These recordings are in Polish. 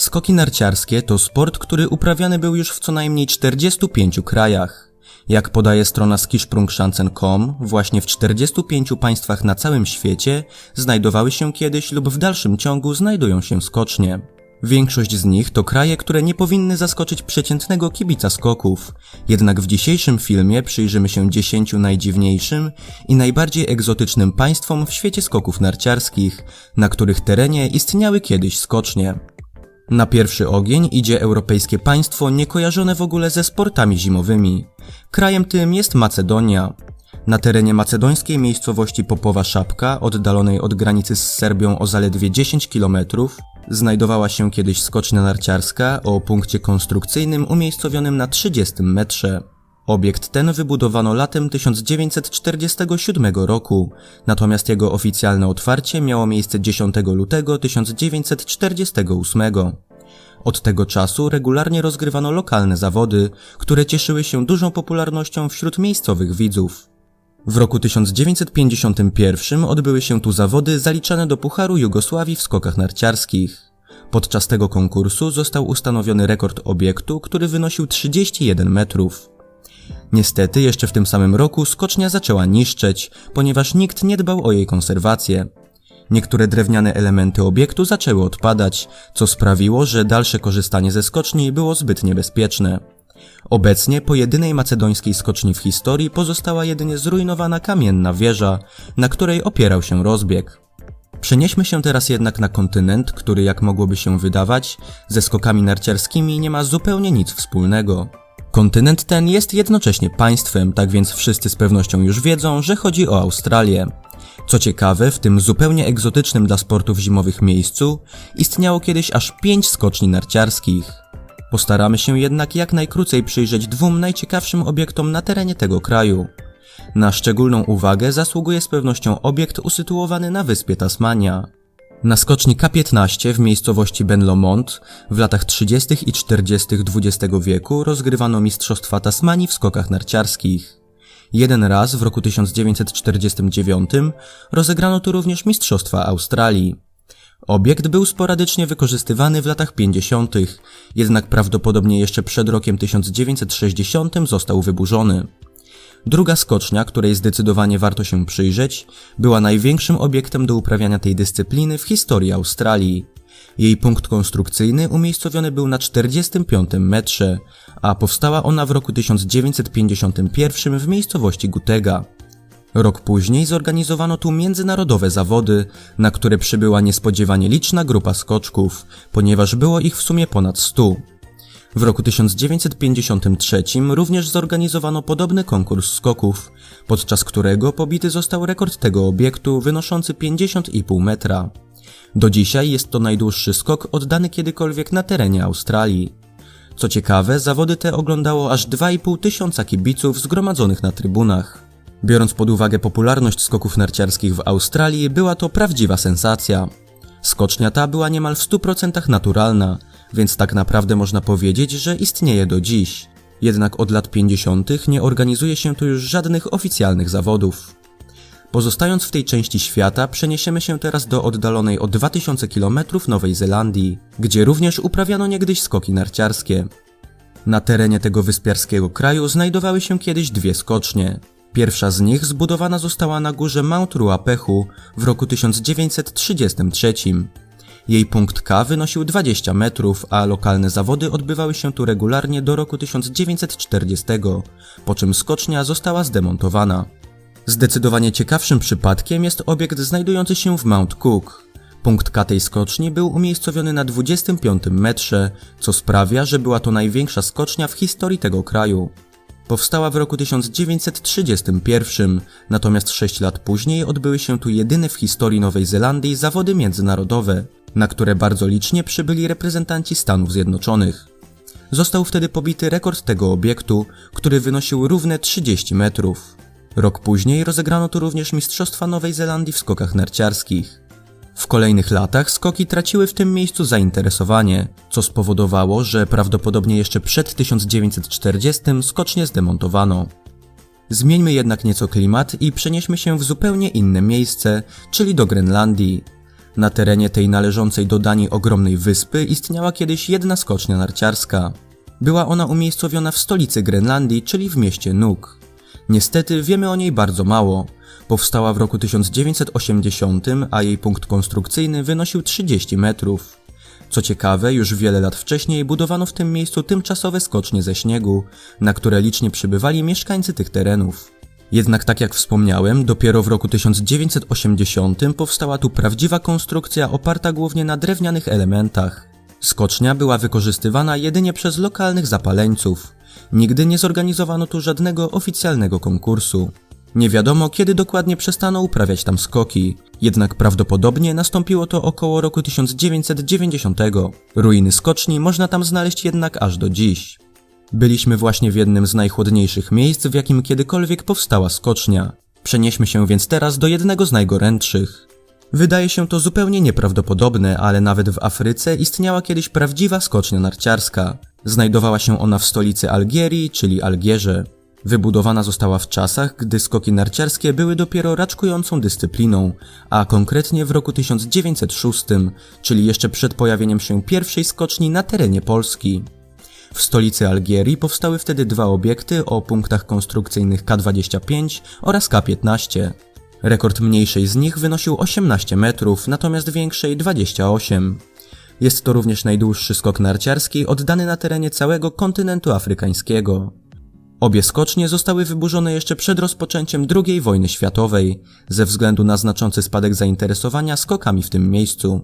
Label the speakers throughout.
Speaker 1: Skoki narciarskie to sport, który uprawiany był już w co najmniej 45 krajach. Jak podaje strona skisprungschanzen.com, właśnie w 45 państwach na całym świecie znajdowały się kiedyś lub w dalszym ciągu znajdują się skocznie. Większość z nich to kraje, które nie powinny zaskoczyć przeciętnego kibica skoków. Jednak w dzisiejszym filmie przyjrzymy się 10 najdziwniejszym i najbardziej egzotycznym państwom w świecie skoków narciarskich, na których terenie istniały kiedyś skocznie. Na pierwszy ogień idzie europejskie państwo niekojarzone w ogóle ze sportami zimowymi. Krajem tym jest Macedonia. Na terenie macedońskiej miejscowości Popowa Szapka, oddalonej od granicy z Serbią o zaledwie 10 km, znajdowała się kiedyś skocznia narciarska o punkcie konstrukcyjnym umiejscowionym na 30 metrze. Obiekt ten wybudowano latem 1947 roku, natomiast jego oficjalne otwarcie miało miejsce 10 lutego 1948. Od tego czasu regularnie rozgrywano lokalne zawody, które cieszyły się dużą popularnością wśród miejscowych widzów. W roku 1951 odbyły się tu zawody zaliczane do Pucharu Jugosławii w skokach narciarskich. Podczas tego konkursu został ustanowiony rekord obiektu, który wynosił 31 metrów. Niestety jeszcze w tym samym roku skocznia zaczęła niszczeć, ponieważ nikt nie dbał o jej konserwację. Niektóre drewniane elementy obiektu zaczęły odpadać, co sprawiło, że dalsze korzystanie ze skoczni było zbyt niebezpieczne. Obecnie po jedynej macedońskiej skoczni w historii pozostała jedynie zrujnowana kamienna wieża, na której opierał się rozbieg. Przenieśmy się teraz jednak na kontynent, który jak mogłoby się wydawać, ze skokami narciarskimi nie ma zupełnie nic wspólnego. Kontynent ten jest jednocześnie państwem, tak więc wszyscy z pewnością już wiedzą, że chodzi o Australię. Co ciekawe, w tym zupełnie egzotycznym dla sportów zimowych miejscu istniało kiedyś aż pięć skoczni narciarskich. Postaramy się jednak jak najkrócej przyjrzeć dwóm najciekawszym obiektom na terenie tego kraju. Na szczególną uwagę zasługuje z pewnością obiekt usytuowany na wyspie Tasmania. Na skoczni K15 w miejscowości Ben Lomond w latach 30. i 40. XX wieku rozgrywano Mistrzostwa Tasmanii w skokach narciarskich. Jeden raz w roku 1949 rozegrano tu również Mistrzostwa Australii. Obiekt był sporadycznie wykorzystywany w latach 50., jednak prawdopodobnie jeszcze przed rokiem 1960 został wyburzony. Druga skocznia, której zdecydowanie warto się przyjrzeć, była największym obiektem do uprawiania tej dyscypliny w historii Australii. Jej punkt konstrukcyjny umiejscowiony był na 45 metrze, a powstała ona w roku 1951 w miejscowości Gutega. Rok później zorganizowano tu międzynarodowe zawody, na które przybyła niespodziewanie liczna grupa skoczków, ponieważ było ich w sumie ponad 100. W roku 1953 również zorganizowano podobny konkurs skoków, podczas którego pobity został rekord tego obiektu wynoszący 50,5 metra. Do dzisiaj jest to najdłuższy skok oddany kiedykolwiek na terenie Australii. Co ciekawe, zawody te oglądało aż 2,5 tysiąca kibiców zgromadzonych na trybunach. Biorąc pod uwagę popularność skoków narciarskich w Australii, była to prawdziwa sensacja. Skocznia ta była niemal w 100% naturalna, więc tak naprawdę można powiedzieć, że istnieje do dziś. Jednak od lat 50. nie organizuje się tu już żadnych oficjalnych zawodów. Pozostając w tej części świata, przeniesiemy się teraz do oddalonej o 2000 km Nowej Zelandii, gdzie również uprawiano niegdyś skoki narciarskie. Na terenie tego wyspiarskiego kraju znajdowały się kiedyś dwie skocznie. Pierwsza z nich zbudowana została na górze Mount Ruapehu w roku 1933. Jej punkt K wynosił 20 metrów, a lokalne zawody odbywały się tu regularnie do roku 1940, po czym skocznia została zdemontowana. Zdecydowanie ciekawszym przypadkiem jest obiekt znajdujący się w Mount Cook. Punkt K tej skoczni był umiejscowiony na 25 metrze, co sprawia, że była to największa skocznia w historii tego kraju. Powstała w roku 1931, natomiast 6 lat później odbyły się tu jedyne w historii Nowej Zelandii zawody międzynarodowe, na które bardzo licznie przybyli reprezentanci Stanów Zjednoczonych. Został wtedy pobity rekord tego obiektu, który wynosił równe 30 metrów. Rok później rozegrano tu również Mistrzostwa Nowej Zelandii w skokach narciarskich. W kolejnych latach skoki traciły w tym miejscu zainteresowanie, co spowodowało, że prawdopodobnie jeszcze przed 1940 skocznie zdemontowano. Zmieńmy jednak nieco klimat i przenieśmy się w zupełnie inne miejsce, czyli do Grenlandii. Na terenie tej należącej do Danii ogromnej wyspy istniała kiedyś jedna skocznia narciarska. Była ona umiejscowiona w stolicy Grenlandii, czyli w mieście Nuuk. Niestety wiemy o niej bardzo mało. Powstała w roku 1980, a jej punkt konstrukcyjny wynosił 30 metrów. Co ciekawe, już wiele lat wcześniej budowano w tym miejscu tymczasowe skocznie ze śniegu, na które licznie przybywali mieszkańcy tych terenów. Jednak tak jak wspomniałem, dopiero w roku 1980 powstała tu prawdziwa konstrukcja oparta głównie na drewnianych elementach. Skocznia była wykorzystywana jedynie przez lokalnych zapaleńców. Nigdy nie zorganizowano tu żadnego oficjalnego konkursu. Nie wiadomo, kiedy dokładnie przestano uprawiać tam skoki, jednak prawdopodobnie nastąpiło to około roku 1990. Ruiny skoczni można tam znaleźć jednak aż do dziś. Byliśmy właśnie w jednym z najchłodniejszych miejsc, w jakim kiedykolwiek powstała skocznia. Przenieśmy się więc teraz do jednego z najgorętszych. Wydaje się to zupełnie nieprawdopodobne, ale nawet w Afryce istniała kiedyś prawdziwa skocznia narciarska. Znajdowała się ona w stolicy Algierii, czyli Algierze. Wybudowana została w czasach, gdy skoki narciarskie były dopiero raczkującą dyscypliną, a konkretnie w roku 1906, czyli jeszcze przed pojawieniem się pierwszej skoczni na terenie Polski. W stolicy Algierii powstały wtedy dwa obiekty o punktach konstrukcyjnych K25 oraz K15. Rekord mniejszej z nich wynosił 18 metrów, natomiast większej 28. Jest to również najdłuższy skok narciarski oddany na terenie całego kontynentu afrykańskiego. Obie skocznie zostały wyburzone jeszcze przed rozpoczęciem II wojny światowej, ze względu na znaczący spadek zainteresowania skokami w tym miejscu.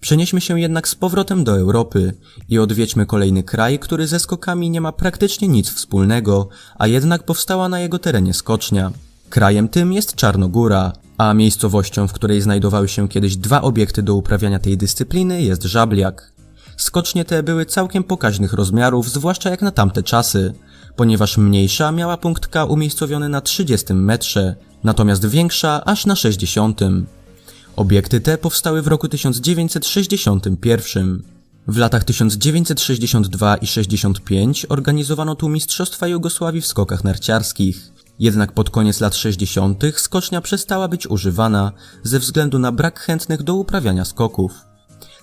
Speaker 1: Przenieśmy się jednak z powrotem do Europy i odwiedźmy kolejny kraj, który ze skokami nie ma praktycznie nic wspólnego, a jednak powstała na jego terenie skocznia. Krajem tym jest Czarnogóra, a miejscowością, w której znajdowały się kiedyś dwa obiekty do uprawiania tej dyscypliny jest Żabliak. Skocznie te były całkiem pokaźnych rozmiarów, zwłaszcza jak na tamte czasy, ponieważ mniejsza miała punkt K umiejscowiony na 30 metrze, natomiast większa aż na 60. Obiekty te powstały w roku 1961. W latach 1962 i 65 organizowano tu Mistrzostwa Jugosławii w skokach narciarskich. Jednak pod koniec lat 60. skocznia przestała być używana ze względu na brak chętnych do uprawiania skoków.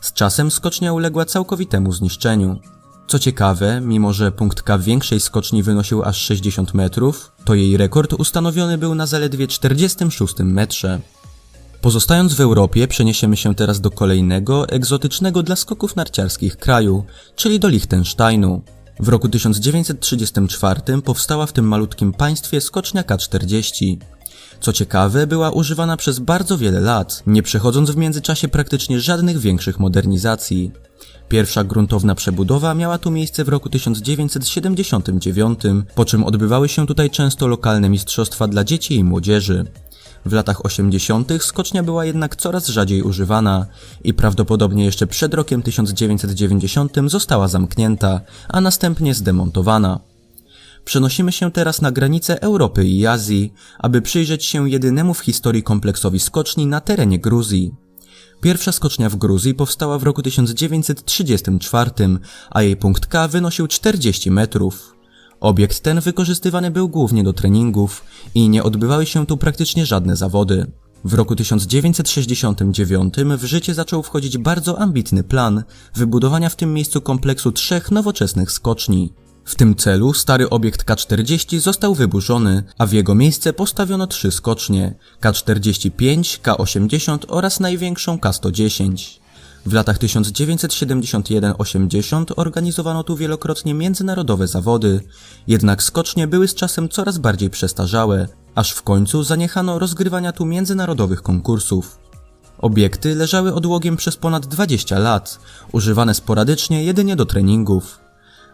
Speaker 1: Z czasem skocznia uległa całkowitemu zniszczeniu. Co ciekawe, mimo że punkt K większej skoczni wynosił aż 60 metrów, to jej rekord ustanowiony był na zaledwie 46 metrze. Pozostając w Europie, przeniesiemy się teraz do kolejnego, egzotycznego dla skoków narciarskich kraju, czyli do Liechtensteinu. W roku 1934 powstała w tym malutkim państwie skocznia K40. Co ciekawe, była używana przez bardzo wiele lat, nie przechodząc w międzyczasie praktycznie żadnych większych modernizacji. Pierwsza gruntowna przebudowa miała tu miejsce w roku 1979, po czym odbywały się tutaj często lokalne mistrzostwa dla dzieci i młodzieży. W latach 80. skocznia była jednak coraz rzadziej używana i prawdopodobnie jeszcze przed rokiem 1990 została zamknięta, a następnie zdemontowana. Przenosimy się teraz na granicę Europy i Azji, aby przyjrzeć się jedynemu w historii kompleksowi skoczni na terenie Gruzji. Pierwsza skocznia w Gruzji powstała w roku 1934, a jej punkt K wynosił 40 metrów. Obiekt ten wykorzystywany był głównie do treningów i nie odbywały się tu praktycznie żadne zawody. W roku 1969 w życie zaczął wchodzić bardzo ambitny plan wybudowania w tym miejscu kompleksu trzech nowoczesnych skoczni. W tym celu stary obiekt K40 został wyburzony, a w jego miejsce postawiono trzy skocznie K45, K80 oraz największą K110. W latach 1971-80 organizowano tu wielokrotnie międzynarodowe zawody, jednak skocznie były z czasem coraz bardziej przestarzałe, aż w końcu zaniechano rozgrywania tu międzynarodowych konkursów. Obiekty leżały odłogiem przez ponad 20 lat, używane sporadycznie jedynie do treningów.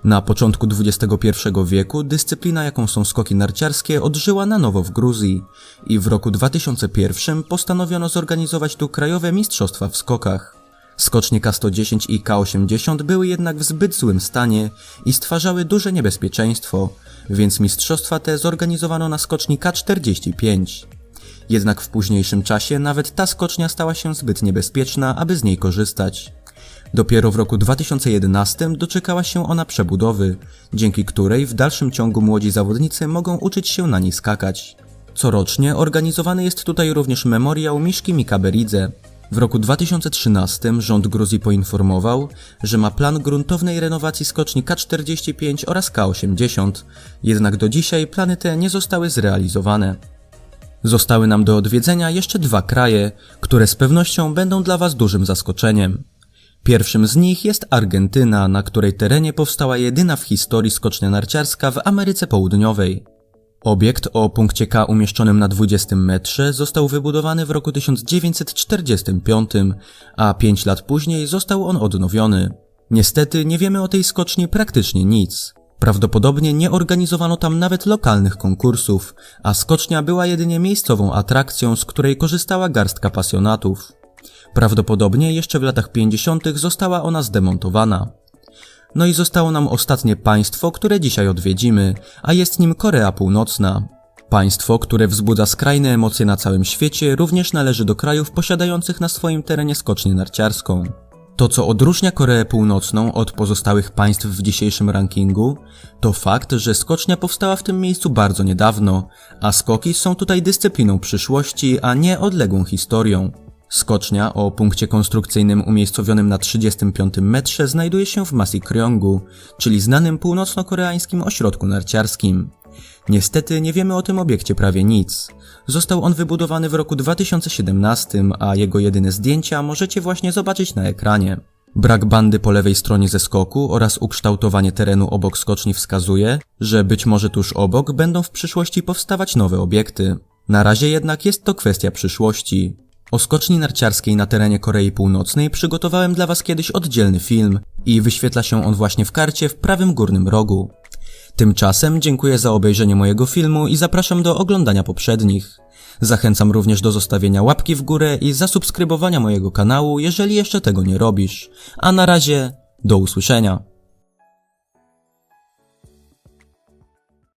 Speaker 1: Na początku XXI wieku dyscyplina jaką są skoki narciarskie odżyła na nowo w Gruzji i w roku 2001 postanowiono zorganizować tu krajowe mistrzostwa w skokach. Skocznie K110 i K80 były jednak w zbyt złym stanie i stwarzały duże niebezpieczeństwo, więc mistrzostwa te zorganizowano na skoczni K45. Jednak w późniejszym czasie nawet ta skocznia stała się zbyt niebezpieczna, aby z niej korzystać. Dopiero w roku 2011 doczekała się ona przebudowy, dzięki której w dalszym ciągu młodzi zawodnicy mogą uczyć się na niej skakać. Corocznie organizowany jest tutaj również memoriał Miszki Mikaberidze. W roku 2013 rząd Gruzji poinformował, że ma plan gruntownej renowacji skoczni K45 oraz K80, jednak do dzisiaj plany te nie zostały zrealizowane. Zostały nam do odwiedzenia jeszcze dwa kraje, które z pewnością będą dla Was dużym zaskoczeniem. Pierwszym z nich jest Argentyna, na której terenie powstała jedyna w historii skocznia narciarska w Ameryce Południowej. Obiekt o punkcie K umieszczonym na 20 metrze został wybudowany w roku 1945, a 5 lat później został on odnowiony. Niestety nie wiemy o tej skoczni praktycznie nic. Prawdopodobnie nie organizowano tam nawet lokalnych konkursów, a skocznia była jedynie miejscową atrakcją, z której korzystała garstka pasjonatów. Prawdopodobnie jeszcze w latach 50. została ona zdemontowana. No i zostało nam ostatnie państwo, które dzisiaj odwiedzimy, a jest nim Korea Północna. Państwo, które wzbudza skrajne emocje na całym świecie, również należy do krajów posiadających na swoim terenie skocznię narciarską. To, co odróżnia Koreę Północną od pozostałych państw w dzisiejszym rankingu, to fakt, że skocznia powstała w tym miejscu bardzo niedawno, a skoki są tutaj dyscypliną przyszłości, a nie odległą historią. Skocznia o punkcie konstrukcyjnym umiejscowionym na 35 metrze znajduje się w Masikryongu, czyli znanym północno-koreańskim ośrodku narciarskim. Niestety nie wiemy o tym obiekcie prawie nic. Został on wybudowany w roku 2017, a jego jedyne zdjęcia możecie właśnie zobaczyć na ekranie. Brak bandy po lewej stronie ze skoku oraz ukształtowanie terenu obok skoczni wskazuje, że być może tuż obok będą w przyszłości powstawać nowe obiekty. Na razie jednak jest to kwestia przyszłości. O skoczni narciarskiej na terenie Korei Północnej przygotowałem dla Was kiedyś oddzielny film i wyświetla się on właśnie w karcie w prawym górnym rogu. Tymczasem dziękuję za obejrzenie mojego filmu i zapraszam do oglądania poprzednich. Zachęcam również do zostawienia łapki w górę i zasubskrybowania mojego kanału, jeżeli jeszcze tego nie robisz. A na razie, do usłyszenia.